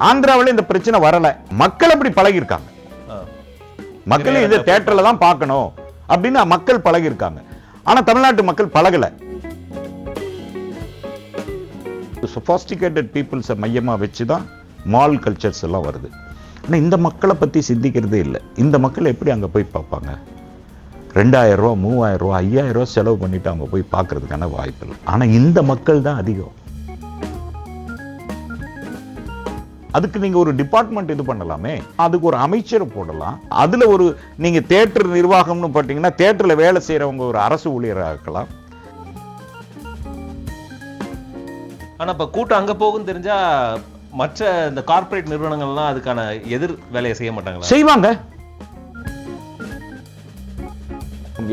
ஆந்திராவில் இந்த பிரச்சனை வரல. மக்கள் அப்படி பழகியிருக்காங்க. ஆ. மக்கள் இதை தேட்டர்ல தான் பார்க்கணும் அப்படின்னு மக்கள் பழகியிருக்காங்க. ஆனா தமிழ்நாட்டு மக்கள் பழகல. சொஃபாஸ்டிகேட்டட் பீப்புள்ஸை மையமா வச்சு தான் மால் கல்ச்சர்ஸ் எல்லாம் வருது. ஆனா இந்த மக்களை பத்தி சிந்திக்கிறதே இல்லை. இந்த மக்கள் எப்படி அங்க போய் பார்ப்பாங்க? ரெண்டாயிரம் ரூபா மூவாயிரம் ரூபா ஐயாயிரம் ரூபா செலவு பண்ணிட்டு அவங்க போய் பார்க்கறதுக்கான வாய்ப்பு இல்லை ஆனா இந்த மக்கள் தான் அதிகம். அதுக்கு நீங்க ஒரு டிபார்ட்மெண்ட் இது பண்ணலாமே அதுக்கு ஒரு அமைச்சரை போடலாம். அதுல ஒரு நீங்க தேட்டர் நிர்வாகம்னு பார்த்தீங்கன்னா தேட்டர்ல வேலை செய்யறவங்க ஒரு அரசு ஊழியராக இருக்கலாம். ஆனா இப்ப கூட்டம் அங்க போகும் தெரிஞ்சா மற்ற இந்த கார்ப்பரேட் நிறுவனங்கள்லாம் அதுக்கான எதிர் வேலையை செய்ய மாட்டாங்களா? செய்வாங்க.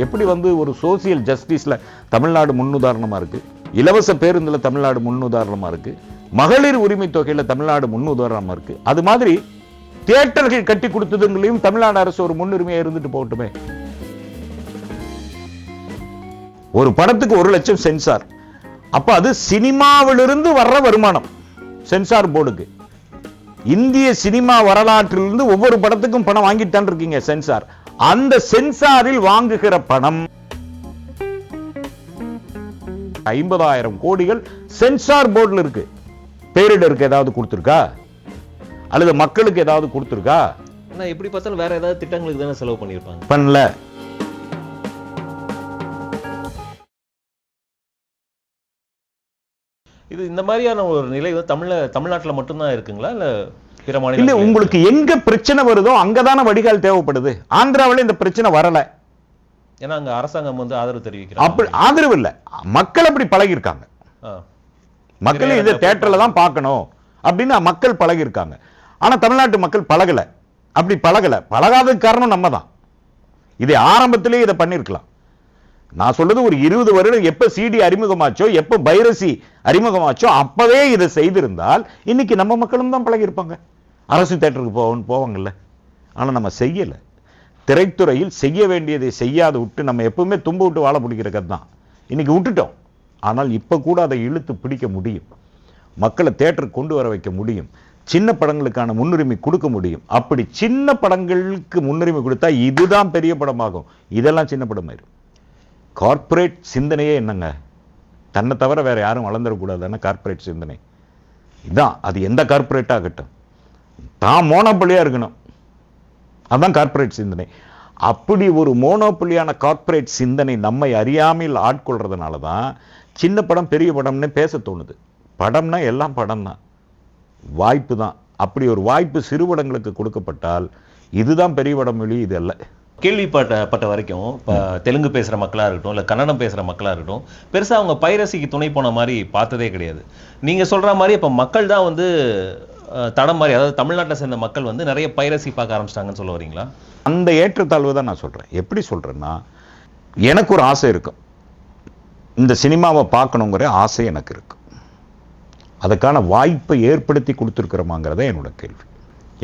எப்படி வந்து ஒரு சோசியல் ஜஸ்டிஸ்ல தமிழ்நாடு முன்னுதாரணமா இருக்கு? இலவச பேருந்துல தமிழ்நாடு முன்னுதாரணமா இருக்கு. மகளிர் உரிமை தொகையில தமிழ்நாடு முன்னுதாரணமா இருக்கு. அது மாதிரி தியேட்டர்கள் கட்டி கொடுத்ததுங்களையும் தமிழ்நாடு அரசு ஒரு முன்னுரிமையாக இருந்துட்டு போகட்டுமே. ஒரு படத்துக்கு ஒரு லட்சம் சென்சார். அப்ப அது சினிமாவிலிருந்து வர்ற வருமானம் சென்சார் போர்டுக்கு. இந்திய சினிமா வரலாற்றிலிருந்து ஒவ்வொரு படத்துக்கும் பணம் வாங்கிட்டு இருக்கீங்க சென்சார். அந்த சென்சாரில் வாங்குகிற பணம் ஐம்பதாயிரம் கோடிகள் சென்சார் போர்டில் இருக்கு. பேரிடருக்கு ஏதாவது கொடுத்துருக்கா? அல்லது மக்களுக்கு ஏதாவது கொடுத்துருக்கா? ஆனா எப்படி பார்த்தாலும் வேற ஏதாவது திட்டங்களுக்கு தானே செலவு பண்ணியிருப்பாங்க. பண்ணல. இது இந்த மாதிரியான ஒரு நிலை வந்து தமிழ்ல தமிழ்நாட்டுல மட்டும்தான் இருக்குங்களா? இல்ல பிற மாநில உங்களுக்கு எங்க பிரச்சனை வருதோ அங்கதான வடிகால் தேவைப்படுது. ஆந்திராவில் இந்த பிரச்சனை வரல. ஏன்னா அங்க அரசாங்கம் வந்து ஆதரவு தெரிவிக்கிறாங்க. அப்படி ஆதரவு இல்ல. மக்கள் அப்படி பழகியிருக்காங்க. ஆ. மக்கள் இதை தேட்டர்ல தான் பார்க்கணும்? அப்படின்னு மக்கள் பழகியிருக்காங்க. ஆனா தமிழ்நாட்டு மக்கள் பழகல. அப்படி பழகல. பழகாததுக்கு காரணம் நம்ம தான் இதை ஆரம்பத்திலே இதை பண்ணியிருக்கலாம். நான் சொல்றது ஒரு இருபது வருடம் எப்ப சிடி அறிமுகமாச்சோ எப்ப பைரசி அறிமுகமாச்சோ அப்பவே இதை செய்திருந்தால் இன்னைக்கு நம்ம மக்களும் தான் பழகியிருப்பாங்க. அரசு தேட்டருக்கு போவோம் போவாங்கல்ல. ஆனா நம்ம செய்யல. திரைத்துறையில் செய்ய வேண்டியதை செய்யாத விட்டு நம்ம எப்பவுமே தும்ப விட்டு வாழ பிடிக்கிற கதை தான் இன்னைக்கு விட்டுட்டோம். ஆனால் இப்ப கூட அதை இழுத்து பிடிக்க முடியும். மக்களை தேட்டருக்கு கொண்டு வர வைக்க முடியும். சின்ன படங்களுக்கான முன்னுரிமை கொடுக்க முடியும். அப்படி சின்ன படங்களுக்கு முன்னுரிமை கொடுத்தா இதுதான் பெரிய படமாகும். இதெல்லாம் சின்ன படமாயிரும். கார்ப்பரேட் சிந்தனையே என்னங்க? தன்னை தவிர வேற யாரும் வளர்ந்துடக்கூடாதுன்னு கார்ப்பரேட் சிந்தனை? இதான் அது எந்த கார்ப்பரேட்டாகட்டும் தான் மோனப்பள்ளியாக இருக்கணும். அதான் கார்ப்பரேட் சிந்தனை. அப்படி ஒரு மோனோபலியான கார்ப்பரேட் சிந்தனை நம்மை அறியாமல் ஆட்கொள்றதுனால தான் சின்ன படம் பெரிய படம்னு பேச தோணுது. படம்னா எல்லாம் படம் தான் வாய்ப்பு தான் அப்படி ஒரு வாய்ப்பு சிறுபடங்களுக்கு கொடுக்கப்பட்டால் இதுதான் பெரிய படம் மொழி இது அல்ல. கேள்விப்பட்ட பட்ட வரைக்கும் இப்ப தெலுங்கு பேசுற மக்களா இருக்கட்டும் இல்ல கன்னடம் பேசுற மக்களா இருக்கட்டும் பெருசா அவங்க பைரசிக்கு துணை போன மாதிரி பார்த்ததே கிடையாது. நீங்க சொல்ற மாதிரி இப்ப மக்கள் தான் வந்து தடம் மாதிரி அதாவது தமிழ்நாட்டை சேர்ந்த மக்கள் வந்து நிறைய பைரசி பார்க்க ஆரம்பிச்சிட்டாங்கன்னு சொல்ல வரீங்களா? அந்த ஏற்றத்தாழ்வு தான் நான் சொல்றேன். எப்படி சொல்றேன்னா எனக்கு ஒரு ஆசை இருக்கும் இந்த சினிமாவை பார்க்கணுங்கிற ஆசை எனக்கு இருக்கு. அதுக்கான வாய்ப்பை ஏற்படுத்தி கொடுத்துருக்குறோமாங்கிறத என்னோட கேள்வி.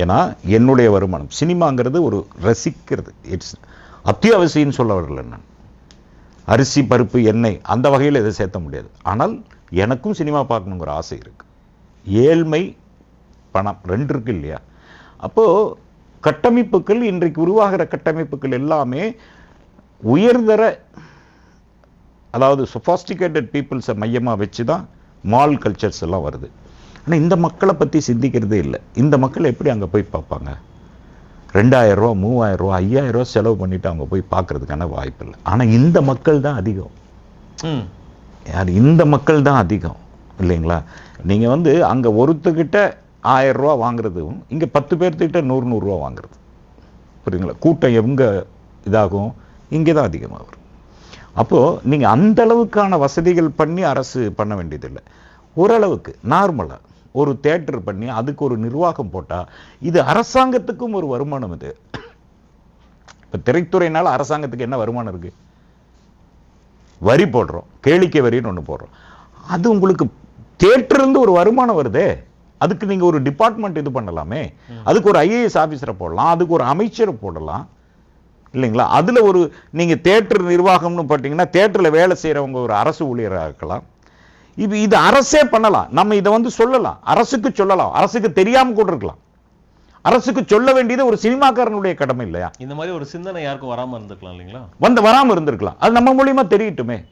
ஏன்னா என்னுடைய வருமானம் சினிமாங்கிறது ஒரு ரசிக்கிறது. இட்ஸ் அத்தியாவசியம்னு சொல்ல வரல நான். அரிசி பருப்பு எண்ணெய் அந்த வகையில் எதை சேர்த்த முடியாது. ஆனால் எனக்கும் சினிமா பார்க்கணுங்கிற ஆசை இருக்கு. ஏழ்மை பணம் ரெண்டு இருக்கு இல்லையா அப்போ கட்டமைப்புகள் இன்றைக்கு உருவாகிற கட்டமைப்புகள் எல்லாமே உயர்தர அதாவது சொஃபாஸ்டிகேட்டட் பீப்புள்ஸை மையமாக வச்சு தான் மால் கல்ச்சர்ஸ் எல்லாம் வருது. ஆனால் இந்த மக்களை பற்றி சிந்திக்கிறதே இல்லை. இந்த மக்கள் எப்படி அங்கே போய் பார்ப்பாங்க? ரெண்டாயிரம் ரூபா மூவாயிரம் ரூபா ஐயாயிரம் ரூபா செலவு பண்ணிட்டு அவங்க போய் பார்க்கறதுக்கான வாய்ப்பு இல்லை. ஆனால் இந்த மக்கள் தான் அதிகம். யார்? இந்த மக்கள் தான் அதிகம். இல்லைங்களா? நீங்க வந்து அங்க ஒருத்தர்கிட்ட ஆயிரம் ரூபா வாங்குறதும் இங்க பத்து பேர்த்துக்கிட்ட நூறு நூறுரூவா வாங்குறது. புரியுதுங்களா? கூட்டம் எங்கே இதாகும்? இங்கே தான் அதிகமாக வரும். அப்போ நீங்க அந்த அளவுக்கான வசதிகள் பண்ணி அரசு பண்ண வேண்டியதில்லை. ஓரளவுக்கு நார்மலா ஒரு தேட்டர் பண்ணி அதுக்கு ஒரு நிர்வாகம் போட்டால் இது அரசாங்கத்துக்கும் ஒரு வருமானம் இது. இப்போ திரைத்துறையினால் அரசாங்கத்துக்கு என்ன வருமானம் இருக்கு? வரி போடுறோம். கேளிக்கை வரின்னு ஒன்று போடுறோம். அது உங்களுக்கு தேட்டர்லேருந்து ஒரு வருமானம் வருதே. அதுக்கு நீங்க ஒரு டிபார்ட்மெண்ட் இது பண்ணலாமே. அதுக்கு ஒரு ஐஏஎஸ் ஆபீசரை போடலாம். அதுக்கு ஒரு அமைச்சரை போடலாம். இல்லைங்களா? அதுல ஒரு நீங்க தேட்டர் நிர்வாகம்னு பார்த்தீங்கன்னா தேட்டர்ல வேலை செய்யறவங்க ஒரு அரசு ஊழியராக இருக்கலாம். இது இது அரசே பண்ணலாம். நம்ம இதை வந்து சொல்லலாம். அரசுக்கு சொல்லலாம். அரசுக்கு தெரியாம கூட இருக்கலாம். அரசுக்கு சொல்ல வேண்டியது ஒரு சினிமாக்காரனுடைய கடமை இல்லையா? இந்த மாதிரி ஒரு சிந்தனை யாருக்கும் வராம இருந்திருக்கலாம் இல்லைங்களா? வந்து வராம இருந்திருக்கலாம். அது நம்ம மூலியமா தெரியட்டுமே.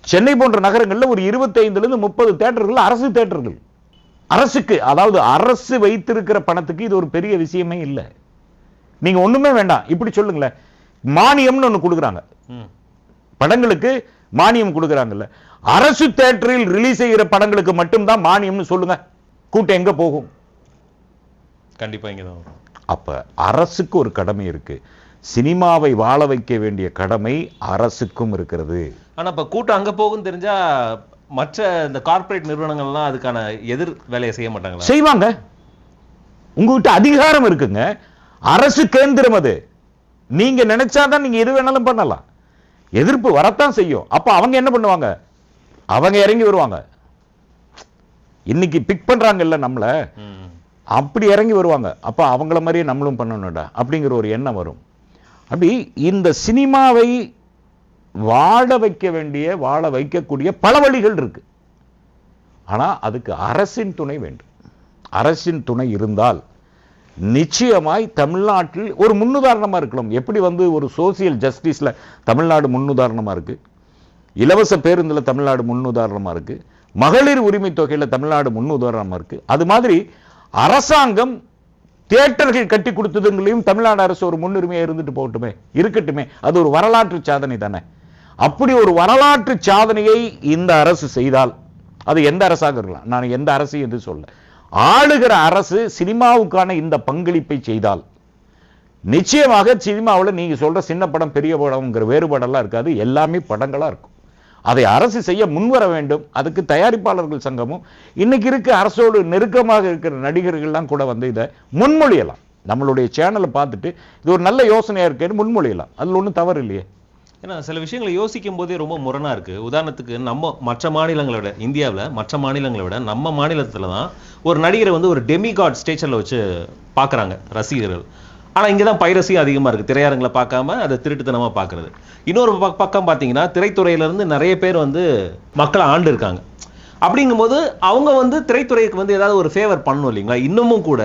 சென்னை போன்ற நகரங்கள்ல ஒரு 25 இருந்து முப்பது தேட்டர்கள் அரசு தேட்டர்கள் அரசுக்கு அதாவது அரசு வைத்திருக்கிற பணத்துக்கு இது ஒரு பெரிய விஷயமே இல்லை. நீங்க ஒண்ணுமே வேண்டாம். இப்படி சொல்லுங்களேன். மானியம்னு ஒண்ணு கொடுக்குறாங்க. படங்களுக்கு மானியம் கொடுக்குறாங்கல்ல. அரசு தேட்டரில் ரிலீஸ் செய்கிற படங்களுக்கு மட்டும்தான் மானியம்னு சொல்லுங்க. கூட்டம் எங்க போகும்? கண்டிப்பா இங்க தான் வரும். அப்ப அரசுக்கு ஒரு கடமை இருக்கு. சினிமாவை வாழ வைக்க வேண்டிய கடமை அரசுக்கும் இருக்கிறது. ஆனா இப்ப கூட்டம் அங்க போகும்னு தெரிஞ்சா மற்ற இந்த கார்ப்பரேட் நிறுவனங்கள்லாம் அதுக்கான எதிர் வேலையை செய்ய மாட்டாங்களா? செய்வாங்க. உங்ககிட்ட அதிகாரம் இருக்குங்க. அரசு கேந்திரம் அது. நீங்க நினைச்சாதான் நீங்க எது வேணாலும் பண்ணலாம். எதிர்ப்பு வரத்தான் செய்யும். அப்ப அவங்க என்ன பண்ணுவாங்க? அவங்க இறங்கி வருவாங்க. இன்னைக்கு பிக் பண்றாங்கல்ல நம்மள? ம். அப்படி இறங்கி வருவாங்க. அப்ப அவங்கள மாதிரியே நம்மளும் பண்ணணும்டா அப்படிங்கிற ஒரு எண்ணம் வரும். அப்படி இந்த சினிமாவை வாழ வைக்க வேண்டிய வாழ வைக்கக்கூடிய பல வழிகள் இருக்கு. ஆனா அதுக்கு அரசின் துணை வேண்டும். அரசின் துணை இருந்தால் நிச்சயமாய் தமிழ்நாட்டில் ஒரு முன்னுதாரணமா இருக்கலாம். எப்படி வந்து ஒரு சோசியல் ஜஸ்டிஸ்ல தமிழ்நாடு முன்னுதாரணமா இருக்கு? இலவச பேருந்துல தமிழ்நாடு முன்னுதாரணமா இருக்கு? மகளிர் உரிமை தொகையில தமிழ்நாடு முன்னுதாரணமா இருக்கு? அது மாதிரி அரசாங்கம் தியேட்டர்கள் கட்டி கொடுத்ததுங்களையும் தமிழ்நாடு அரசு ஒரு முன்னுரிமையா இருந்துட்டு போகட்டுமே இருக்கட்டுமே. அது ஒரு வரலாற்று சாதனை தானே. அப்படி ஒரு வரலாற்று சாதனையை இந்த அரசு செய்தால் அது எந்த அரசாக இருக்கலாம் நான் எந்த அரசு என்று சொல்ல. ஆளுகிற அரசு சினிமாவுக்கான இந்த பங்களிப்பை செய்தால் நிச்சயமாக சினிமாவில் நீங்க சொல்ற சின்ன படம் பெரிய படம்ங்கிற வேறுபாடெல்லாம் இருக்காது எல்லாமே படங்களா இருக்கும். அதை அரசு செய்ய முன்வர வேண்டும். அதுக்கு தயாரிப்பாளர்கள் சங்கமும் இன்னைக்கு இருக்க அரசோடு நெருக்கமாக இருக்கிற நடிகர்கள்லாம் கூட வந்து இதை முன்மொழியலாம். நம்மளுடைய சேனலை பார்த்துட்டு இது ஒரு நல்ல யோசனையா இருக்கேன்னு முன்மொழியலாம். அதுல ஒண்ணும் தவறு இல்லையே. ஏன்னா சில விஷயங்களை யோசிக்கும் போதே ரொம்ப முரணா இருக்கு. உதாரணத்துக்கு நம்ம மற்ற மாநிலங்களை விட இந்தியாவுல மற்ற மாநிலங்களை விட நம்ம மாநிலத்தில் தான் ஒரு நடிகரை வந்து ஒரு டெமிகாட் ஸ்டேச்சரில் வச்சு பார்க்கறாங்க ரசிகர்கள். ஆனா இங்கே தான் பைரசியும் அதிகமா இருக்கு. திரையரங்களை பார்க்காம அதை திருட்டுத்தனமா பார்க்குறது இன்னொரு பக்கம் பார்த்தீங்கன்னா திரைத்துறையில இருந்து நிறைய பேர் வந்து மக்களை ஆண்டு இருக்காங்க அப்படிங்கும்போது அவங்க வந்து திரைத்துறைக்கு வந்து ஏதாவது ஒரு ஃபேவர் பண்ணணும் இல்லைங்களா? இன்னமும் கூட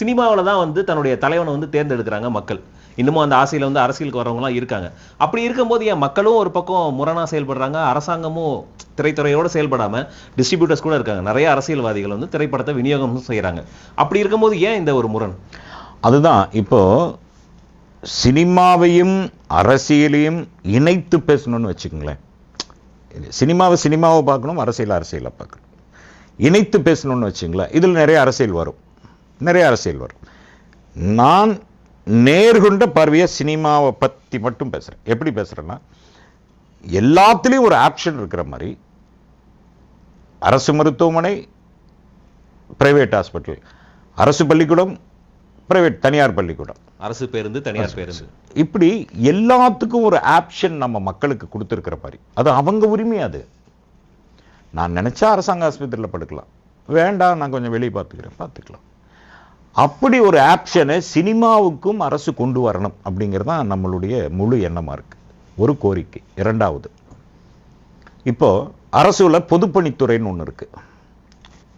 சினிமாவில் தான் வந்து தன்னுடைய தலைவனை வந்து தேர்ந்தெடுக்கிறாங்க மக்கள். இன்னமும் அந்த ஆசையில் வந்து அரசியலுக்கு வரவங்களாம் இருக்காங்க. அப்படி இருக்கும்போது ஏன் மக்களும் ஒரு பக்கம் முரணாக செயல்படுறாங்க அரசாங்கமும் திரைத்துறையோட செயல்படாமல் டிஸ்ட்ரிபியூட்டர்ஸ் கூட இருக்காங்க. நிறைய அரசியல்வாதிகள் வந்து திரைப்படத்தை விநியோகம் செய்கிறாங்க அப்படி இருக்கும்போது ஏன் இந்த ஒரு முரண்? அதுதான். இப்போது சினிமாவையும் அரசியலையும் இணைத்து பேசணும்னு வச்சுக்கோங்களேன். சினிமாவை சினிமாவை பார்க்கணும் அரசியல் அரசியலை பார்க்கணும். இணைத்து பேசணும்னு வச்சுங்களேன் இதில் நிறைய அரசியல் வரும். நிறைய அரசியல் வரும். நான் நேர்கொண்ட பார்வையை சினிமாவை பற்றி மட்டும் பேசுகிறேன் எப்படி பேசுகிறேன்னா எல்லாத்துலேயும் ஒரு ஆப்ஷன் இருக்கிற மாதிரி அரசு மருத்துவமனை பிரைவேட் ஹாஸ்பிட்டல் அரசு பள்ளிக்கூடம் பிரைவேட் தனியார் பள்ளிக்கூடம். அரசு பேருந்து தனியார் பேருந்து. இப்படி எல்லாத்துக்கும் ஒரு ஆப்ஷன் நம்ம மக்களுக்கு கொடுத்துருக்கிற மாதிரி. அது அவங்க உரிமை அது? நான் நினைச்சா அரசாங்க ஆஸ்பத்திரியில் படுக்கலாம். வேண்டாம் நான் கொஞ்சம் வெளியே பார்த்துக்கிறேன். பார்த்துக்கலாம். அப்படி ஒரு ஆப்ஷனை சினிமாவுக்கும் அரசு கொண்டு வரணும் அப்படிங்கிறது தான் நம்மளுடைய முழு எண்ணமா இருக்கு. ஒரு கோரிக்கை. இரண்டாவது இப்போ அரசுல பொதுப்பணித்துறைன்னு ஒன்று இருக்கு.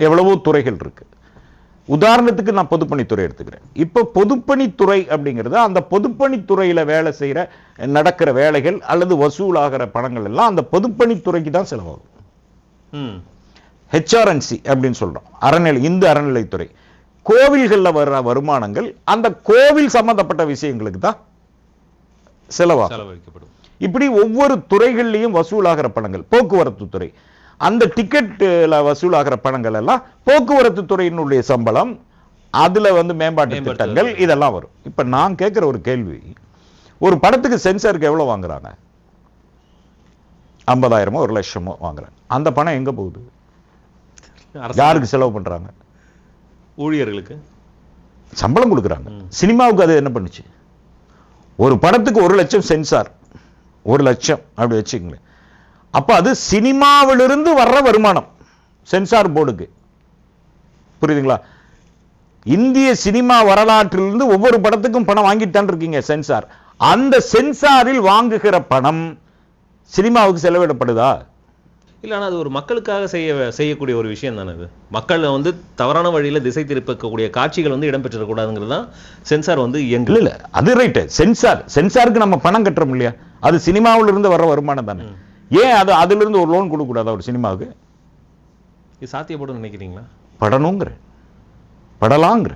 எவ்வளவோ துறைகள் இருக்கு. உதாரணத்துக்கு நான் பொதுப்பணித்துறை எடுத்துக்கிறேன். இப்போ பொதுப்பணித்துறை அப்படிங்கிறது அந்த பொதுப்பணித்துறையில வேலை செய்யற நடக்கிற வேலைகள் அல்லது வசூலாகிற பணங்கள் எல்லாம் அந்த பொதுப்பணித்துறைக்கு தான் செலவாகும். ஹெச்ஆர்என்சி அப்படின்னு சொல்றோம். அறநிலை இந்து அறநிலைத்துறை. கோவில்கள்ல வர்ற வருமானங்கள் அந்த கோவில் சம்பந்தப்பட்ட விஷயங்களுக்கு தான் செலவாகும். செலவழிக்கப்படும். இப்படி ஒவ்வொரு துறைகள்லையும் வசூலாகிற பணங்கள் போக்குவரத்து துறை. அந்த டிக்கெட்ல வசூலாகிற பணங்கள் எல்லாம் போக்குவரத்து துறையினுடைய சம்பளம் அதுல வந்து மேம்பாட்டு. திட்டங்கள் இதெல்லாம் வரும். இப்ப நான் கேட்கிற ஒரு கேள்வி ஒரு படத்துக்கு சென்சாருக்கு எவ்வளவு வாங்குறாங்க? ஐம்பதாயிரமோ ஒரு லட்சமோ வாங்குறாங்க. அந்த பணம் எங்க போகுது? யாருக்கு செலவு பண்றாங்க? ஊழியர்களுக்கு? சம்பளம் கொடுக்குறாங்க. சினிமாவுக்கு அது என்ன பண்ணுச்சு? ஒரு படத்துக்கு ஒரு லட்சம் சென்சார். ஒரு லட்சம் அப்படி வச்சுக்கங்களேன். அப்ப அது சினிமாவிலிருந்து வர்ற வருமானம் சென்சார் போர்டுக்கு. புரியுதுங்களா? இந்திய சினிமா வரலாற்றிலிருந்து ஒவ்வொரு படத்துக்கும் பணம் வாங்கிட்டான் இருக்கீங்க சென்சார். அந்த சென்சாரில் வாங்குகிற பணம் சினிமாவுக்கு செலவிடப்படுதா? இல்ல அது ஒரு மக்களுக்காக செய்ய செய்யக்கூடிய ஒரு விஷயம் தானே இது? மக்களை வந்து தவறான வழியில திசை திருப்பக்கூடிய காட்சிகள் வந்து இடம்பெற்றிடக்கூடாதுங்கிறது தான் சென்சார் வந்து இயங்கு இல்ல அது ரைட்டு சென்சார் சென்சாருக்கு நம்ம பணம் கட்டுறோம் இல்லையா? அது சினிமாவுல இருந்து வர வருமானம் தானே. ஏன் அது அதுல இருந்து ஒரு லோன் கொடுக்க கூடாதா ஒரு சினிமாவுக்கு? இது சாத்தியப்படும் நினைக்கிறீங்களா? படணுங்கிற. படலாங்கிற.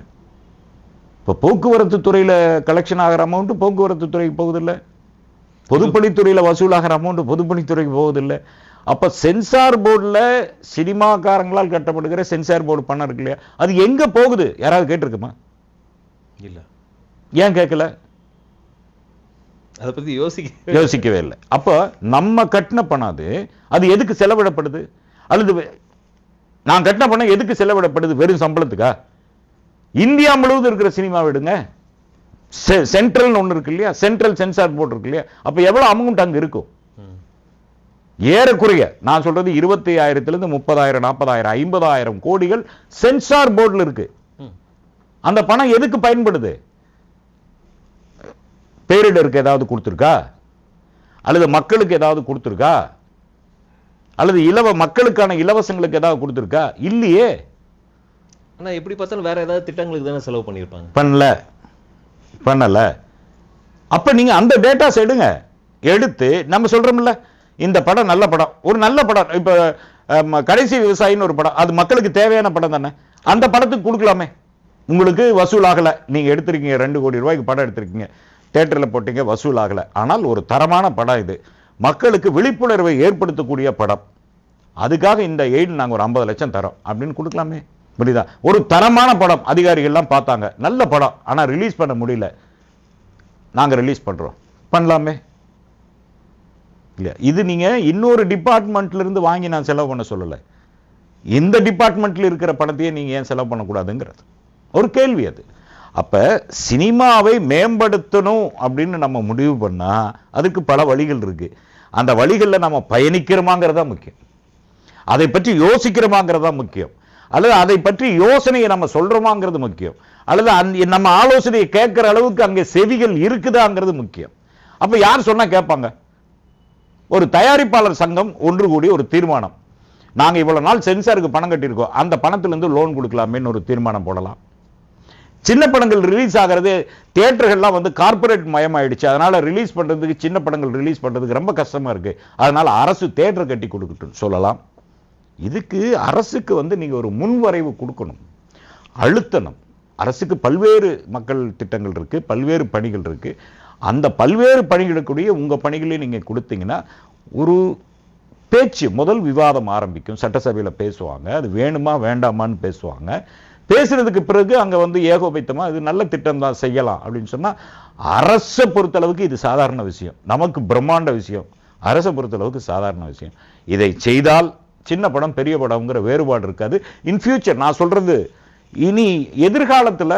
இப்போ போக்குவரத்து துறையில கலெக்ஷன் ஆகிற அமௌண்ட் போக்குவரத்து துறைக்கு போகுதில்ல. பொதுப்பணித்துறையில வசூலாகிற அமௌண்ட் பொதுப்பணித்துறைக்கு போகுதில்ல. அப்ப சென்சார் போர்டுல சினிமாக்காரங்களால் கட்டப்படுகிற சென்சார் போர்டு பணம் இருக்கு இல்லையா? அது எங்க போகுது? யாராவது கேட்டிருக்குமா? இல்ல. ஏன் கேட்கல அதை பத்தி யோசிக்க யோசிக்கவே இல்லை. அப்போ நம்ம கட்டின பணம் அது. அது எதுக்கு செலவிடப்படுது? அல்லது நான் கட்டின பணம் எதுக்கு செலவிடப்படுது? வெறும் சம்பளத்துக்கா? இந்தியா முழுவதும் இருக்கிற சினிமா விடுங்க. சென்ட்ரல் ஒன்று இருக்கு இல்லையா? சென்ட்ரல் சென்சார் போர்டு இருக்கு இல்லையா? அப்போ எவ்வளோ அமௌண்ட் அங்கே இருக்கும். ஏறக்குறைய நான் சொல்றது இருபத்தி ஆயிரத்திலிருந்து முப்பதாயிரம் நாற்பதாயிரம் ஐம்பதாயிரம் கோடிகள் சென்சார் போர்டில் இருக்கு. அந்த பணம் எதுக்கு பயன்படுது? பேரிடருக்கு ஏதாவது கொடுத்துருக்கா? அல்லது மக்களுக்கு ஏதாவது கொடுத்துருக்கா? அல்லது இலவ மக்களுக்கான இலவசங்களுக்கு ஏதாவது கொடுத்துருக்கா? இல்லையே. ஆனா எப்படி பார்த்தாலும் வேற ஏதாவது திட்டங்களுக்கு தானே செலவு பண்ணியிருப்பாங்க. பண்ணல. பண்ணல. அப்ப நீங்க அந்த டேட்டாஸ் எடுங்க. எடுத்து நம்ம சொல்றோம்ல இந்த படம் நல்ல படம். ஒரு நல்ல படம். இப்போ கடைசி விவசாயின்னு ஒரு படம். அது மக்களுக்கு தேவையான படம் தானே. அந்த படத்துக்கு கொடுக்கலாமே. உங்களுக்கு வசூல் ஆகலை. நீங்கள் எடுத்திருக்கீங்க ரெண்டு கோடி ரூபாய்க்கு படம் எடுத்திருக்கீங்க. தேட்டரில் போட்டீங்க வசூல் ஆகலை. ஆனால் ஒரு தரமான படம் இது. மக்களுக்கு விழிப்புணர்வை ஏற்படுத்தக்கூடிய படம். அதுக்காக இந்த எய்டு நாங்கள் ஒரு ஐம்பது லட்சம் தரோம். அப்படின்னு கொடுக்கலாமே. புரியுதா? ஒரு தரமான படம். அதிகாரிகள்லாம் பார்த்தாங்க. நல்ல படம். ஆனால் ரிலீஸ் பண்ண முடியல. நாங்கள் ரிலீஸ் பண்ணுறோம் பண்ணலாமே. இல்ல இது நீங்க இன்னொரு டிபார்ட்மெண்ட்ல இருந்து வாங்கி நான் செலவு பண்ண சொல்லலை. இந்த டிபார்ட்மெண்ட்ல இருக்கிற பணத்தையே நீங்க ஏன் செலவு பண்ணக்கூடாதுங்கிறது. ஒரு கேள்வி அது. அப்ப சினிமாவை மேம்படுத்தணும் அப்படின்னு நம்ம முடிவு பண்ணா அதுக்கு பல வழிகள் இருக்கு. அந்த வழிகளில் நம்ம பயணிக்கிறோமாங்கிறது தான் முக்கியம். அதை பற்றி யோசிக்கிறோமாங்கிறது தான் முக்கியம். அல்லது அதை பற்றி யோசனையை நம்ம சொல்றோமாங்கிறது முக்கியம். அல்லது அந் நம்ம ஆலோசனையை கேட்குற அளவுக்கு அங்கே செவிகள் இருக்குதாங்கிறது முக்கியம். அப்போ யார் சொன்னா கேட்பாங்க? ஒரு தயாரிப்பாளர் சங்கம் ஒன்று கூடி ஒரு தீர்மானம். நாங்கள் இவ்வளோ நாள் சென்சாருக்கு பணம் கட்டியிருக்கோம். அந்த பணத்திலேருந்து லோன் கொடுக்கலாமேன்னு ஒரு தீர்மானம் போடலாம். சின்ன படங்கள் ரிலீஸ் ஆகிறது தேட்டர்கள்லாம் வந்து கார்ப்பரேட் மயமாயிடுச்சு. அதனால ரிலீஸ் பண்றதுக்கு சின்ன படங்கள் ரிலீஸ் பண்ணுறதுக்கு ரொம்ப கஷ்டமா இருக்கு. அதனால அரசு தேட்டர் கட்டி கொடுக்கட்டும் சொல்லலாம். இதுக்கு அரசுக்கு வந்து நீங்க ஒரு முன்வரைவு கொடுக்கணும். அழுத்தணும். அரசுக்கு பல்வேறு மக்கள் திட்டங்கள் இருக்கு பல்வேறு பணிகள் இருக்கு. அந்த பல்வேறு பணிகளுக்குரிய உங்க பணிகளை நீங்க கொடுத்தீங்கன்னா ஒரு பேச்சு முதல் விவாதம் ஆரம்பிக்கும். சட்டசபையில பேசுவாங்க. அது வேணுமா வேண்டாமான்னு பேசுவாங்க. பேசுறதுக்கு பிறகு அங்க வந்து ஏகோபித்தமாக இது நல்ல திட்டம் தான் செய்யலாம் அப்படின்னு சொன்னா அரசை பொறுத்தளவுக்கு இது சாதாரண விஷயம். நமக்கு பிரம்மாண்ட விஷயம். அரசை பொறுத்தளவுக்கு சாதாரண விஷயம். இதை செய்தால் சின்ன படம் பெரிய படம்ங்கிற வேறுபாடு இருக்காது. இன் ஃபியூச்சர் நான் சொல்றது இனி எதிர்காலத்துல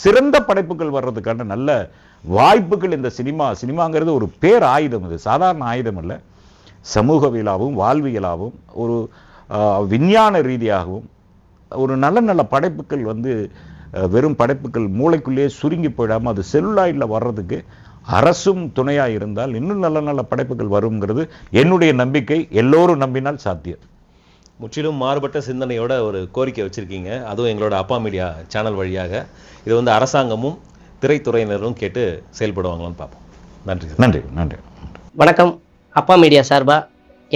சிறந்த படைப்புகள் வர்றதுக்கான நல்ல வாய்ப்புகள் இந்த சினிமா சினிமாங்கிறது ஒரு பேர் ஆயுதம் இது சாதாரண ஆயுதம் இல்லை சமூகவியலாகவும் வாழ்வியலாகவும் ஒரு விஞ்ஞான ரீதியாகவும் ஒரு நல்ல நல்ல படைப்புகள் வந்து வெறும் படைப்புகள் மூளைக்குள்ளேயே சுருங்கி போயிடாமல் அது செல்லுலாய்டில் வர்றதுக்கு அரசும் துணையாக இருந்தால் இன்னும் நல்ல நல்ல படைப்புகள் வருங்கிறது என்னுடைய நம்பிக்கை. எல்லோரும் நம்பினால் சாத்தியம். முற்றிலும் மாறுபட்ட சிந்தனையோட ஒரு கோரிக்கை வச்சுருக்கீங்க. அதுவும் எங்களோட அப்பா மீடியா சேனல் வழியாக. இது வந்து அரசாங்கமும் திரைத்துறையினரும் கேட்டு செயல்படுவாங்களான்னு பார்ப்போம். நன்றி சார். நன்றி நன்றி. வணக்கம். அப்பா மீடியா சார்பா?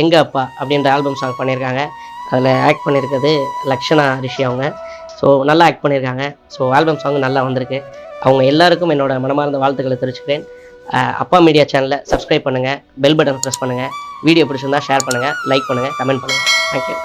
எங்க அப்பா அப்படின்ற ஆல்பம் சாங் பண்ணியிருக்காங்க. அதில் ஆக்ட் பண்ணியிருக்கிறது லக்ஷனா ரிஷி அவங்க. ஸோ நல்லா ஆக்ட் பண்ணியிருக்காங்க. ஸோ ஆல்பம் சாங் நல்லா வந்திருக்கு. அவங்க எல்லாருக்கும் என்னோட மனமார்ந்த வாழ்த்துக்களை தெரிவிச்சுக்கிறேன். அப்பா மீடியா சேனலை சப்ஸ்கிரைப் பண்ணுங்கள் பெல் பட்டன் ப்ரெஸ் பண்ணுங்கள் வீடியோ பிடிச்சிருந்தா ஷேர் பண்ணுங்கள் லைக் பண்ணுங்கள் கமெண்ட் பண்ணுங்கள் தேங்க்யூ